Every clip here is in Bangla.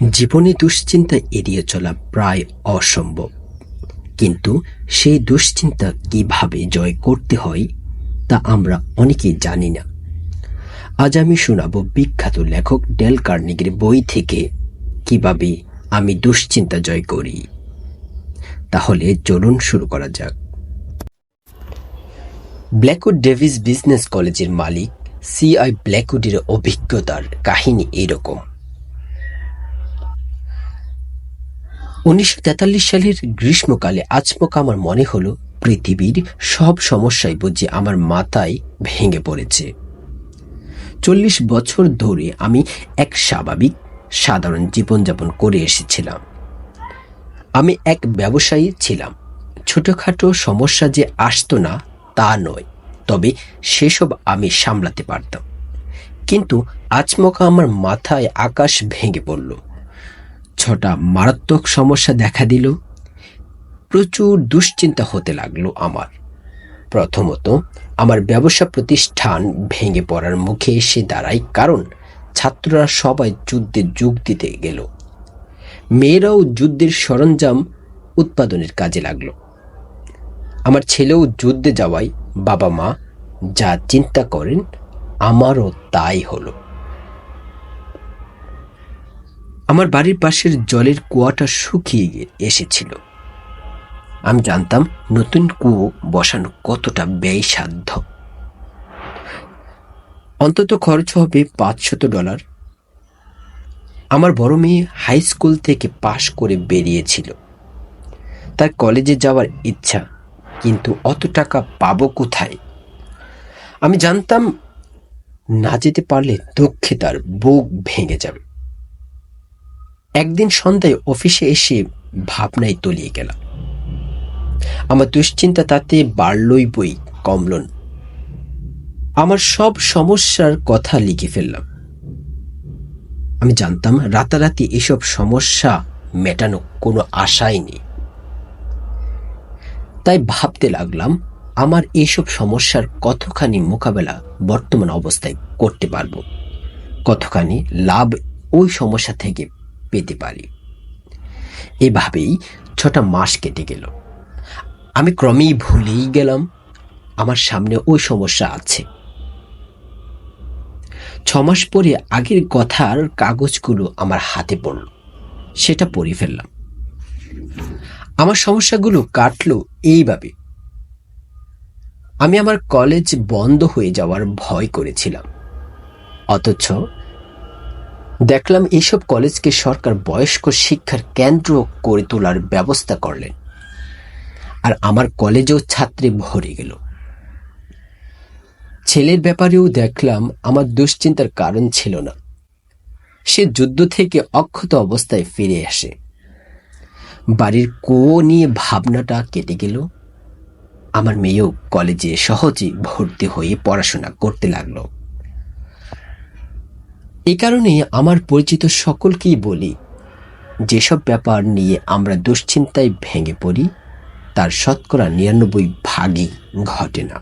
জীবনে দুশ্চিন্তা এড়িয়ে চলা প্রায় অসম্ভব। কিন্তু সেই দুশ্চিন্তা কীভাবে জয় করতে হয়, তা আমরা অনেকেই জানি না। আজ আমি শোনাব বিখ্যাত লেখক ডেল কার্নিগের বই থেকে কীভাবে আমি দুশ্চিন্তা জয় করি। তাহলে চলুন শুরু করা যাক। ব্ল্যাকউড ডেভিস বিজনেস কলেজের মালিক সি আই ব্ল্যাকউডের অভিজ্ঞতার কাহিনী এরকম। উনিশশো তেতাল্লিশ সালের গ্রীষ্মকালে আচমক আমার মনে হলো, পৃথিবীর সব সমস্যাই বুঝি আমার মাথায় ভেঙে পড়েছে। চল্লিশ বছর ধরে আমি এক স্বাভাবিক, সাধারণ জীবনযাপন করে এসেছিলাম। আমি এক ব্যবসায়ী ছিলাম। ছোটখাটো সমস্যা যে আসতো না, তা নয়, তবে সেসব আমি সামলাতে পারতাম। কিন্তু আচমকা আমার মাথায় আকাশ ভেঙে পড়ল। ছটা মারাত্মক সমস্যা দেখা দিল। প্রচুর দুশ্চিন্তা হতে লাগল আমার। প্রথমত, আমার ব্যবসা প্রতিষ্ঠান ভেঙে পড়ার মুখে এসে দাঁড়ায় কারণ ছাত্ররা সবাই যুদ্ধে যোগ দিতে গেল। মেয়েরাও যুদ্ধের সরঞ্জাম উৎপাদনের কাজে লাগল। আমার ছেলেও যুদ্ধে যাওয়ায় বাবা মা যা চিন্তা করেন, আমারও তাই হলো। আমার বাড়ির পাশের জলের কুয়াটা শুকিয়ে গিয়ে এসেছিল। আমি জানতাম নতুন কুয়ো বসানো কতটা ব্যয়সাধ্য। অন্তত খরচ হবে পাঁচশত ডলার। আমার বড় মেয়ে হাই স্কুল থেকে পাশ করে বেরিয়েছিল। তার কলেজে যাওয়ার ইচ্ছা, কিন্তু অত টাকা পাবো কোথায়? আমি জানতাম না যেতে পারলে দুঃখে তার বুক ভেঙে যাবে। একদিন সন্ধ্যায় অফিসে এসে ভাবনায় তলিয়ে গেলাম। আমার দুশ্চিন্তা তাতে বাড়লই বই কমলন। আমার সব সমস্যার কথা লিখে ফেললাম। আমি জানতাম রাতারাতি এসব সমস্যা মেটানো কোনো আশাই নেই। তাই ভাবতে লাগলাম আমার এইসব সমস্যার কতখানি মোকাবেলা বর্তমান অবস্থায় করতে পারব। কতখানি লাভ ওই সমস্যা থেকে পেতে পারি। এভাবেই ছটা মাস কেটে গেল। আমি ক্রমেই ভুলেই গেলাম। আমার সামনে ওই সমস্যা আছে। ছমাস পরে আগের কথার কাগজগুলো আমার হাতে পড়ল। সেটা পড়ে ফেললাম। আমার সমস্যাগুলো কাটলো এইভাবে। আমি আমার কলেজ বন্ধ হয়ে যাওয়ার ভয় করেছিলাম। অথচ দেখলাম এইসব কলেজকে সরকার বয়স্ক শিক্ষার কেন্দ্র করে তোলার ব্যবস্থা করলেন। আর আমার কলেজেও ছাত্রে ভরে গেল। ছেলের ব্যাপারেও দেখলাম আমার দুশ্চিন্তার কারণ ছিল না। সে যুদ্ধ থেকে অক্ষত অবস্থায় ফিরে আসে। বাড়ির কুয়ো নিয়ে ভাবনাটা কেটে গেল। আমার মেয়েও কলেজে সহজে ভর্তি হয়ে পড়াশোনা করতে লাগল। এ কারণে আমার পরিচিত সকলকেই বলি, যেসব ব্যাপার নিয়ে আমরা দুশ্চিন্তায় ভেঙে পড়ি, তার শতকরা নিরানব্বই ভাগই ঘটে না।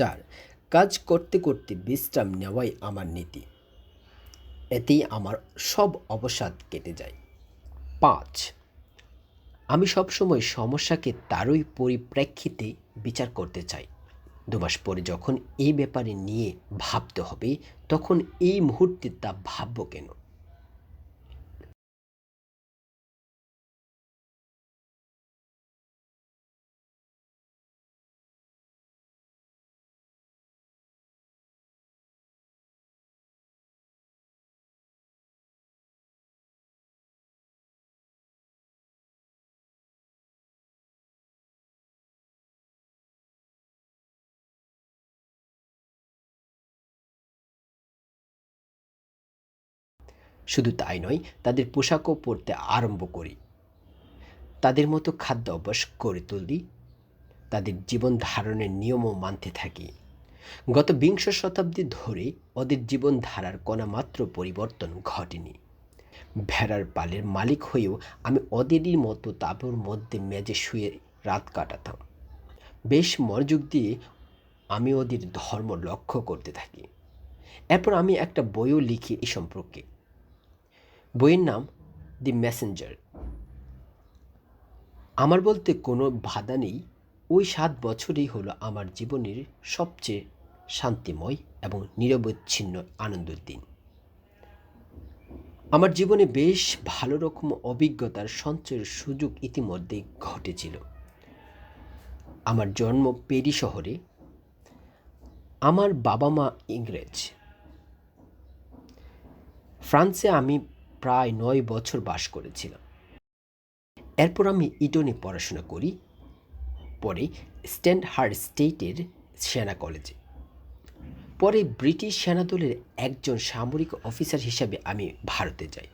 চার, কাজ করতে করতে বিশ্রাম নেওয়াই আমার নীতি। এতেই আমার সব অবসাদ কেটে যায়। পাঁচ, আমি সবসময় সমস্যাকে তারই পরিপ্রেক্ষিতে বিচার করতে চাই। দুমাস পরে যখন এই ব্যাপারে নিয়ে ভাবতে হবে, তখন এই মুহূর্তে তা ভাবব কেন? শুধু তাই নয়, তাদের পোশাকও পরতে আরম্ভ করি। তাদের মতো খাদ্য অভ্যাস করে তুলি। তাদের জীবন ধারণের নিয়মও মানতে থাকি। গত বিংশ শতাব্দী ধরে ওদের জীবনধারার কণামাত্র পরিবর্তন ঘটেনি। ভেড়ার পালের মালিক হয়েও আমি ওদেরই মতো তাঁবুর মধ্যে মেজে শুয়ে রাত কাটাতাম। বেশ মনোযোগ দিয়ে আমি ওদের ধর্ম লক্ষ্য করতে থাকি। এরপর আমি একটা বইও লিখি এই সম্পর্কে। বইয়ের নাম দি মেসেঞ্জার আমার বলতে কোনো বাধা নেই, ওই সাত বছরই হলো আমার জীবনের সবচেয়ে শান্তিময় এবং নিরবচ্ছিন্ন আনন্দের দিন। আমার জীবনে বেশ ভালো রকম অভিজ্ঞতার সঞ্চয়ের সুযোগ ইতিমধ্যে ঘটেছিল। আমার জন্ম পেরি শহরে। আমার বাবা মা ইংরেজ। ফ্রান্সে আমি প্রায় নয় বছর বাস করেছিলাম এরপর আমি ইটনে পড়াশোনা করি, পরে স্ট্যান্ডহার্ড স্টেটের সেনা কলেজে। পরে ব্রিটিশ সেনাদলের একজন সামরিক অফিসার হিসাবে আমি ভারতে যাই।